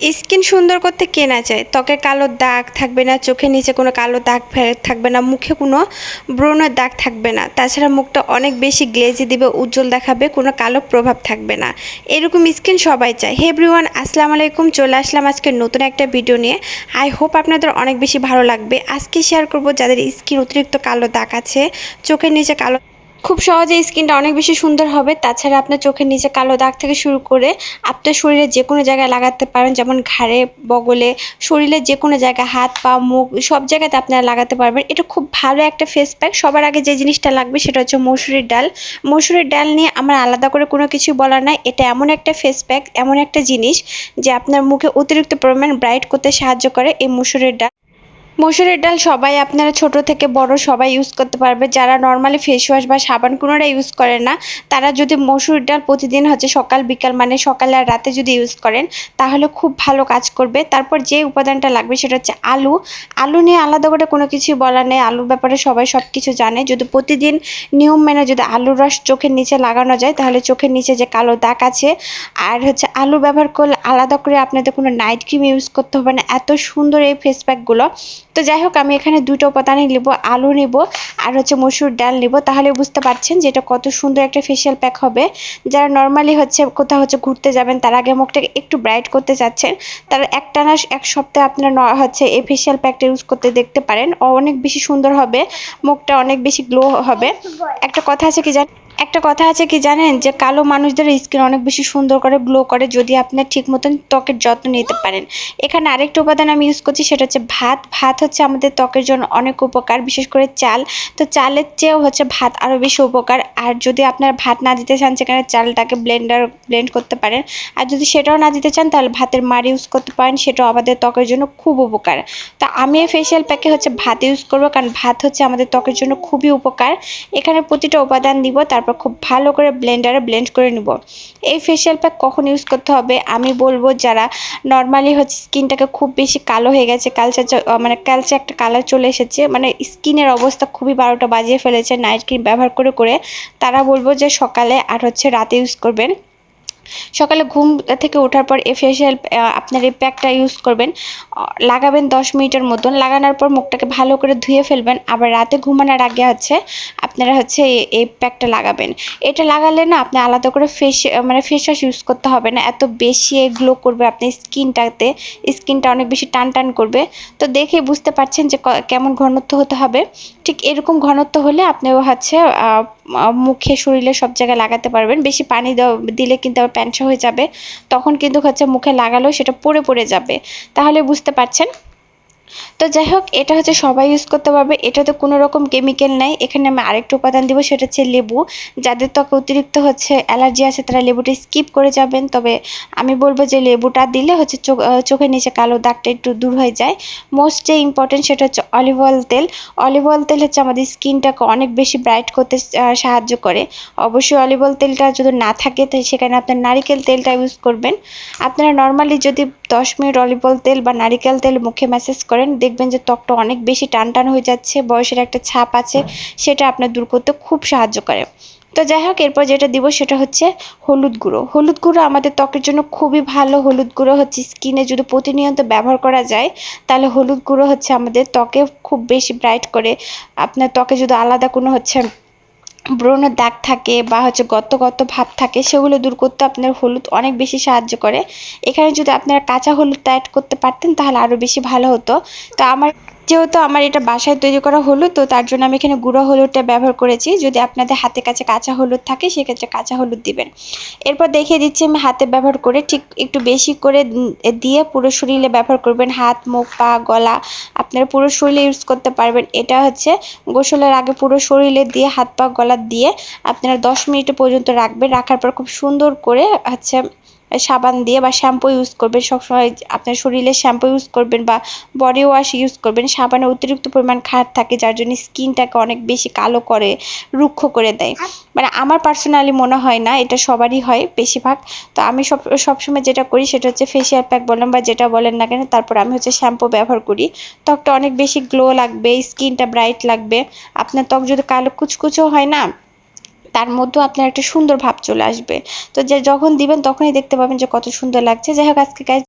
Skin সুন্দর করতে কে না চায়? ত্বকে কালো দাগ থাকবে না, চোখের নিচে কোনো কালো দাগ থাকবে না, মুখে কোনো ব্রণের দাগ থাকবে না। তাছাড়া মুখটা অনেক বেশি গ্লেজি দিবে, উজ্জ্বল দেখাবে, কোনো কালো প্রভাব থাকবে না। এরকম স্কিন সবাই চায়। হে এভরিওয়ান আসসালামু আলাইকুম, চলে আসলাম আজকে নতুন একটা ভিডিও নিয়ে। আই হোপ আপনাদের অনেক বেশি ভালো লাগবে। আজকে শেয়ার করব যাদের স্কিন অতিরিক্ত কালো দাগ আছে, চোখের নিচে কালো খুব সহজে স্কিনটা অনেক বেশি সুন্দর হবে। তাছাড়া আপনার চোখের নিচে কালো দাগ থেকে শুরু করে আপনার শরীরে যে কোনো জায়গায় লাগাতে পারেন, যেমন ঘাড়ে, বগলে শরীরের যে কোনো জায়গায় হাত, পা, মুখ, সব জায়গাতে আপনারা লাগাতে পারবেন। এটা খুব ভালো একটা ফেস প্যাক সবার আগে যে জিনিসটা লাগবে সেটা হচ্ছে মসুরির ডাল। মসুরির ডাল নিয়ে আমার আলাদা করে কোনো কিছু বলার নাই। এটা এমন একটা ফেস প্যাক এমন একটা জিনিস যে আপনার মুখে অতিরিক্ত পরিমাণ ব্রাইট করতে সাহায্য করে এই মসুরির ডাল। মসুরের ডাল সবাই, আপনারা ছোট থেকে বড় সবাই ইউজ করতে পারবে। যারা নর্মালি ফেস ওয়াশ বা সাবান কোনোটা ইউজ করে না, তারা যদি মসুর ডাল প্রতিদিন হচ্ছে সকাল, বিকাল মানে সকালে আর রাতে যদি ইউজ করেন, তাহলে খুব ভালো কাজ করবে। তারপর যে উপাদানটা লাগবে সেটা হচ্ছে আলু। আলু নিয়ে আলাদা করে কোনো কিছু বলার নেই। আলুর ব্যাপারে সবাই সব কিছু জানে। যদি প্রতিদিন নিয়ম মেনে যদি আলুর রস চোখের নিচে লাগানো যায়, তাহলে চোখের নিচে যে কালো দাগ আছে, আর হচ্ছে আলু ব্যবহার করলে আলাদা করে আপনাদের কোনো নাইট ক্রিম ইউজ করতে হবে না। এত সুন্দর এই ফেস প্যাকগুলো তো যাই হোক আমি এখানে দুটো উপাদানই নেব, আলু নেব আর হচ্ছে মসুর ডাল নেব। তাহলে বুঝতে পারছেন যে এটা কত সুন্দর একটা ফেশিয়াল প্যাক হবে। যারা নর্মালি হচ্ছে কোথাও হচ্ছে ঘুরতে যাবেন, তার আগে মুখটাকে একটু ব্রাইট করতে চাচ্ছেন তারা একটানা এক সপ্তাহে আপনারা হচ্ছে এই ফেশিয়াল প্যাকটা ইউজ করতে দেখতে পারেন। অনেক বেশি সুন্দর হবে, মুখটা অনেক বেশি গ্লো হবে। একটা কথা আছে কি জান একটা কথা আছে কি জানেন? যে কালো মানুষদের স্কিন অনেক বেশি সুন্দর করে গ্লো করে, যদি আপনি ঠিক মতন ত্বকের যত্ন নিতে পারেন। এখানে আরেকটা উপাদান আমি ইউজ করছি, সেটা হচ্ছে ভাত। ভাত হচ্ছে আমাদের ত্বকের জন্য অনেক উপকার, বিশেষ করে চাল। তো চালের চেয়েও হচ্ছে ভাত আরও বেশি উপকার। আর যদি আপনার ভাত না দিতে চান, সেখানে চালটাকে ব্লেন্ডার ব্লেন্ড করতে পারেন। আর যদি সেটাও না দিতে চান, তাহলে ভাতের মার ইউজ করতে পারেন, সেটাও আমাদের ত্বকের জন্য খুব উপকার। তো আমি এই ফেশিয়াল প্যাকে হচ্ছে ভাত ইউজ করব, কারণ ভাত হচ্ছে আমাদের ত্বকের জন্য খুবই উপকার। এখানে প্রতিটা উপাদান দিব, তারপর খুব ভালো করে ব্লেন্ডারে ব্লেন্ড করে নিব। এই ফেশিয়াল প্যাক কখন ইউজ করতে হবে আমি বলব যারা নর্মালি হচ্ছে স্কিনটাকে খুব বেশি কালো হয়ে গেছে কালচে মানে কালচে একটা কালার চলে এসেছে মানে স্কিনের অবস্থা খুবই বারোটা বাজিয়ে ফেলেছে নাইট ক্রিম ব্যবহার করে করে। তারা বলব যে সকালে আর হচ্ছে রাতে ইউজ করবেন। সকালে ঘুম থেকে ওঠার পর এই ফেশিয়াল আপনার এই প্যাকটা ইউজ করবেন। লাগাবেন দশ মিনিটের মতন। লাগানোর পর মুখটাকে ভালো করে ধুয়ে ফেলবেন। আবার রাতে ঘুমানোর আগে হচ্ছে আপনারা হচ্ছে এই- প্যাকটা লাগাবেন। এটা লাগালে না আপনি আলাদা করে ফেস মানে ফেস ওয়াশ ইউজ করতে হবে না। এত বেশি গ্লো করবে আপনার স্কিনটাতে। স্কিনটা অনেক বেশি টান টান করবে। তো দেখে বুঝতে পারছেন যে কেমন ঘনত্ব হতে হবে। ঠিক এরকম ঘনত্ব হলে আপনি হচ্ছে মুখে শরীরে সব জায়গায় লাগাতে পারবেন। বেশি পানি দিলে কিন্তু আবার প্যান্সা হয়ে যাবে। তখন কিন্তু হচ্ছে মুখে লাগালেও সেটা পড়ে পড়ে যাবে। তাহলে বুঝতে পারছেন? তো যাই হোক, এটা হচ্ছে সবাই ইউজ করতে পারবে। এটাতে কোনো রকম কেমিক্যাল নাই। এখানে আমি আরেকটা উপাদান দিব, সেটা হচ্ছে লেবু। যাদের ত্বকে অতিরিক্ত হচ্ছে অ্যালার্জি আছে, তারা লেবুটা স্কিপ করে যাবেন। তবে আমি বলব যে লেবুটা দিলে হচ্ছে চোখের নিচে কালো দাগটা একটু দূর হয়ে যায়। মোস্ট যে ইম্পর্টেন্ট সেটা হচ্ছে অলিভ অয়েল তেল। অলিভ অয়েল তেল হচ্ছে আমাদের স্কিনটাকে অনেক বেশি ব্রাইট করতে সাহায্য করে। অবশ্যই অলিভ অয়েল তেলটা যদি না থাকে তো সেখানে আপনার নারিকেল তেলটা ইউজ করবেন। আপনারা নর্মালি যদি দশ মিনিট অলিভ অয়েল তেল বা নারিকেল তেল মুখে ম্যাসেজ করেন দেখবেন যে ত্বকটা অনেক বেশি টান টান হয়ে যাচ্ছে, বয়সের একটা ছাপ আছে, সেটা আপনার দূর করতে খুব সাহায্য করে। তো যাই হোক, এরপর যেটা দিব সেটা হচ্ছে হলুদ গুঁড়ো। হলুদ গুঁড়ো আমাদের ত্বকের জন্য খুবই ভালো। হলুদ গুঁড়ো হচ্ছে স্কিনে যদি প্রতিনিয়ত ব্যবহার করা যায়, তাহলে হলুদ গুঁড়ো হচ্ছে আমাদের ত্বকে খুব বেশি ব্রাইট করে, আপনার ত্বকে যদি আলাদা কোনো হচ্ছে ব্রণের দাগ থাকে বা হচ্ছে গত গত ভাব থাকে, সেগুলো দূর করতে আপনার হলুদ অনেক বেশি সাহায্য করে। এখানে যদি আপনারা কাঁচা হলুদটা অ্যাড করতে পারতেন, তাহলে আরও বেশি ভালো হতো। তো আমার যেহেতু আমার এটা বাসায় তৈরি করা হলুদ, তো তার জন্য আমি এখানে গুঁড়ো হলুদটা ব্যবহার করেছি। যদি আপনাদের হাতে কাছে কাঁচা হলুদ থাকে, সেক্ষেত্রে কাঁচা হলুদ দিবেন। এরপর দেখিয়ে দিচ্ছি আমি হাতে ব্যবহার করে ঠিক একটু বেশি করে দিয়ে পুরো শরীরে ব্যবহার করবেন। হাত, মুখ, পা, গলা, আপনারা পুরো শরীরে ইউজ করতে পারবেন। এটা হচ্ছে গোসলের আগে পুরো শরীরে দিয়ে হাত, পা, গলা দিয়ে আপনারা দশ মিনিট পর্যন্ত রাখবেন। রাখার পর খুব সুন্দর করে হচ্ছে সাবান দিয়ে বা শ্যাম্পু ইউজ করবেন। সবসময় আপনার শরীরে শ্যাম্পু ইউজ করবেন বা বডি ওয়াশ ইউজ করবেন। সাবানে অতিরিক্ত পরিমাণ খার থাকে, যার জন্য স্কিনটাকে অনেক বেশি কালো করে, রুক্ষ করে দেয়। মানে আমার পার্সোনালি মনে হয় না, এটা সবারই হয় বেশিরভাগ। তো আমি সব, সবসময় যেটা করি সেটা হচ্ছে ফেসিয়াল প্যাক বলেন বা যেটা বলেন না কেন, তারপর আমি হচ্ছে শ্যাম্পু ব্যবহার করি। ত্বকটা অনেক বেশি গ্লো লাগবে স্কিনটা ব্রাইট লাগবে। আপনার ত্বক যদি কালো কুচকুচো হয় না তার মধ্যেও আপনার একটা সুন্দর ভাব চলে আসবে। তো যে যখন দিবেন তখনই দেখতে পাবেন যে কত সুন্দর লাগছে। যাই হোক, আজকে গাইজ